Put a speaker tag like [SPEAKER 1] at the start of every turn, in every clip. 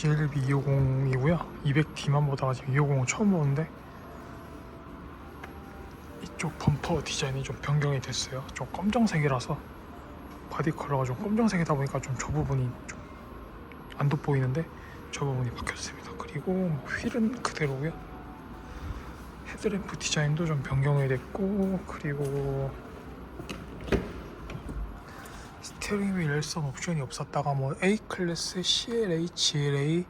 [SPEAKER 1] GLB 250이고요. 200D만 보다가 지금 250은 처음 보는데 이쪽 범퍼 디자인이 좀 변경이 됐어요. 좀 검정색이라서 바디 컬러가 좀 검정색이다 보니까 좀 저 부분이 좀 안 돋보이는데 저 부분이 바뀌었습니다. 그리고 뭐 휠은 그대로고요. 헤드램프 디자인도 좀 변경이 됐고 그리고 스티어링 휠 열선 옵션이 없었다가 뭐 A 클래스, CLA, GLA,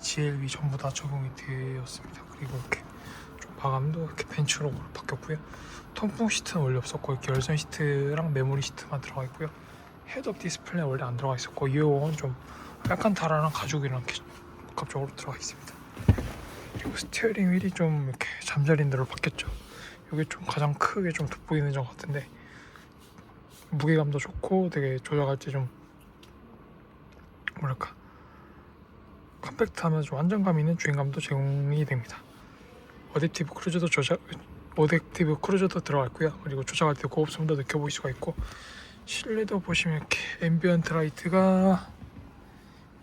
[SPEAKER 1] GLB 전부 다 적용이 되었습니다. 그리고 이렇게 좀 마감도 이렇게 벤츠로으로 바뀌었고요. 통풍 시트는 원래 없었고 이렇게 열선 시트랑 메모리 시트만 들어가 있고요. 헤드업 디스플레이 원래 안 들어가 있었고 이 요건 좀 약간 달아난 가죽이랑 이렇게 복합적으로 들어가 있습니다. 그리고 스티어링 휠이 좀 이렇게 잠자린 대로 바뀌었죠. 이게 좀 가장 크게 좀 돋보이는 점 같은데 무게감도 좋고 되게 조작할 때 좀 뭐랄까 컴팩트하면서 좀 안정감 있는 주행감도 제공이 됩니다. 어댑티브 크루즈도 조작 어댑티브 크루즈도 들어가 있고요. 그리고 조작할 때 고급성도 느껴보일 수가 있고 실내도 보시면 이렇게 앰비언트 라이트가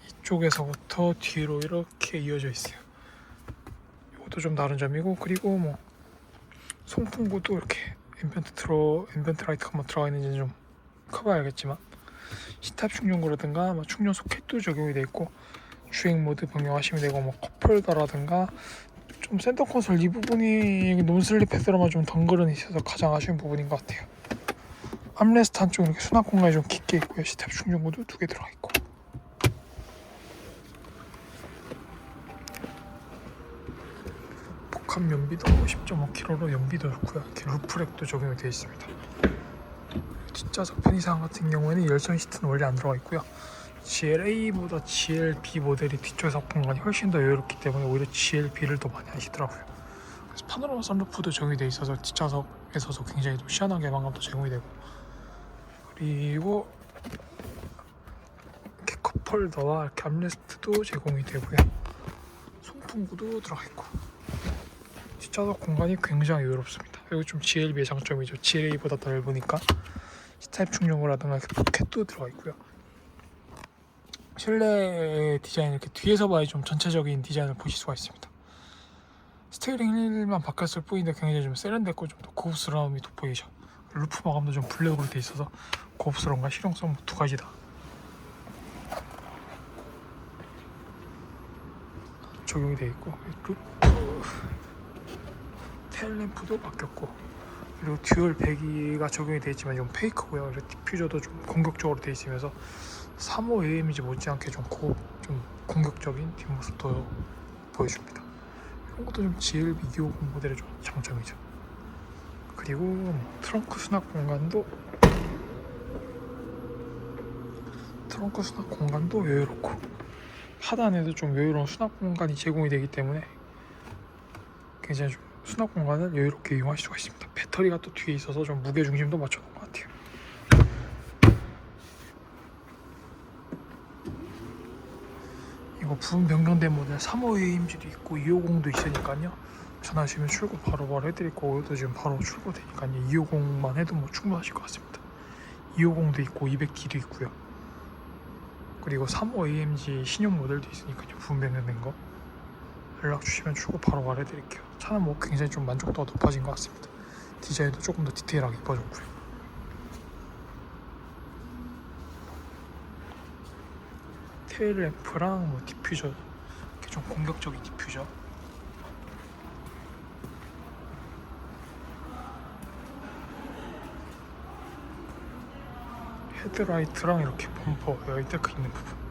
[SPEAKER 1] 이쪽에서부터 뒤로 이렇게 이어져 있어요. 이것도 좀 다른 점이고 그리고 뭐 송풍구도 이렇게 앰비언트 들어 앰비언트 라이트가 뭐 들어가 있는지 좀 커봐야겠지만 시탑 충전구라든가 뭐 충전 소켓도 적용이 돼 있고 주행 모드 변경하시면 되고 뭐 컵홀더라든가 좀 센터 콘솔 이 부분이 논슬립 패드로만 좀 덩그러니 있어서 가장 아쉬운 부분인 것 같아요. 암레스트 한쪽 이렇게 수납 공간이 좀 깊게 있고요. 시탑 충전구도 두 개 들어가 있고. 복합 연비도 10.5kg로 연비도 좋고요. 이렇게 루프렉도 적용이 되어 있습니다. 뒷좌석 편의상 같은 경우에는 열선 시트는 원래 안 들어가 있고요. GLA보다 GLB 모델이 뒷좌석 공간이 훨씬 더 여유롭기 때문에 오히려 GLB를 더 많이 하시더라고요. 그래서 파노라마 선루프도 되어 있어서 뒷좌석에서도 굉장히 좀 시원한 개방감도 제공이 되고 그리고 컵홀더와 이렇게 암레스트도 제공이 되고요. 송풍구도 들어가 있고 뒷좌석 공간이 굉장히 여유롭습니다. 여기 좀 GLB의 장점이죠. GLA보다 더 넓으니까 C타입 충전구라든가 이렇게 포켓도 들어가 있고요. 실내 디자인 이렇게 뒤에서 봐야 좀 전체적인 디자인을 보실 수가 있습니다. 스티어링 휠만 바뀌었을 뿐인데 굉장히 좀 세련됐고 좀 더 고급스러움이 돋보이죠. 루프 마감도 좀 블랙으로 돼 있어서 고급스러움과 실용성 두 가지 다 적용이 돼 있고 루프 테일램프도 바뀌었고 그리고 듀얼 배기가 적용이 되어 있지만 좀 페이크고요. 그리고 디퓨저도 좀 공격적으로 되어 있으면서 3호 AMG 못지않게 좀, 고, 좀 공격적인 뒷모습도 보여줍니다. 이런 것도 좀 GLB 250 모델의 좀 장점이죠. 그리고 뭐 트렁크 수납 공간도 트렁크 수납 공간도 여유롭고 하단에도 좀 여유로운 수납 공간이 제공이 되기 때문에 굉장히 좀 수납 공간을 여유롭게 이용할 수가 있습니다. 배터리가 또 뒤에 있어서 좀 무게 중심도 맞춰놓은 것 같아요. 이거 부분 변경된 모델 3호 AMG도 있고 250도 있으니까요. 전화하시면 출고 바로바로 해드릴 거고 또 지금 바로 출고되니까요. 250만 해도 뭐 충분하실 것 같습니다. 250도 있고 200D도 있고요. 그리고 3호 AMG 신형 모델도 있으니까요. 부분 변경된 거. 연락 주시면 출고 바로 말해드릴게요. 차는 뭐 굉장히 좀 만족도가 높아진 것 같습니다. 디자인도 조금 더 디테일하게 이뻐졌고요. 테일 램프랑 뭐 디퓨저 이렇게 좀 공격적인 디퓨저 헤드라이트랑 이렇게 범퍼 데크 있는 부분